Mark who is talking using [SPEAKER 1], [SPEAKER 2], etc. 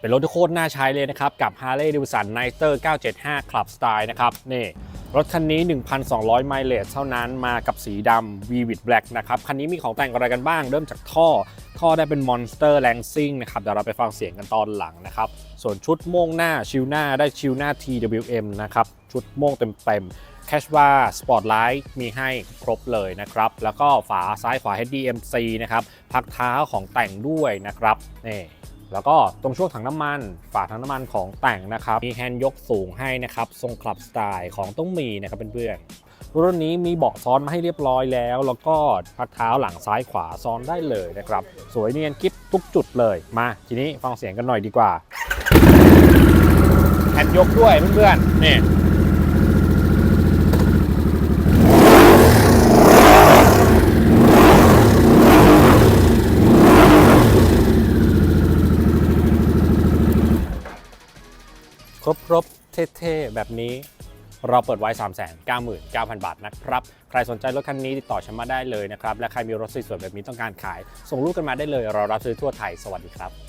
[SPEAKER 1] เป็นรถที่โคตรน่าใช้เลยนะครับ กับ Harley Davidson Nighter 975 Club Style นะครับ นี่ รถคันนี้ 1,200 ไมล์เลสเท่านั้นมากับสีดำ Vivid Black นะครับ คันนี้มีของแต่งอะไรกันบ้าง เริ่มจากท่อ ท่อได้เป็น Monster l a n c i n g นะครับ เดี๋ยวเราไปฟังเสียงกันตอนหลังนะครับ ส่วนชุดโม่งหน้าชิวหน้าได้ชิวหน้า TWM นะครับ ชุดโม่งเต็มๆแคชบาสปอร์ตไลท์มีให้ครบเลยนะครับ แล้วก็ฝาซ้ายขวา HDMC นะครับ พักเท้าของแต่งด้วยนะครับนี่ แล้วก็ตรงช่วงถังน้ำมัน ฝาถังน้ำมันของแต่งนะครับ มีแฮนด์ยกสูงให้นะครับ ทรงคลับสไตล์ของต้องมีนะครับเพื่อนๆ รุ่นนี้มีเบาะซ้อนมาให้เรียบร้อยแล้ว แล้วก็พักเท้าหลังซ้ายขวาซ้อนได้เลยนะครับ สวยเนียนกิ๊บทุกจุดเลย มา ทีนี้ฟังเสียงกันหน่อยดีกว่า แฮนด์ยกด้วยเพื่อนๆนี่ ครบๆ เท่ๆ แบบนี้ เราเปิดไว้ 3 9 9 0 0 0 บาทนะครับ ใครสนใจรถคันนี้ติดต่อฉันมาได้เลยนะครับ และใครมีรถสวยๆ แบบนี้ต้องการขาย ส่งรูปกันมาได้เลย เรารับซื้อทั่วไทย สวัสดีครับ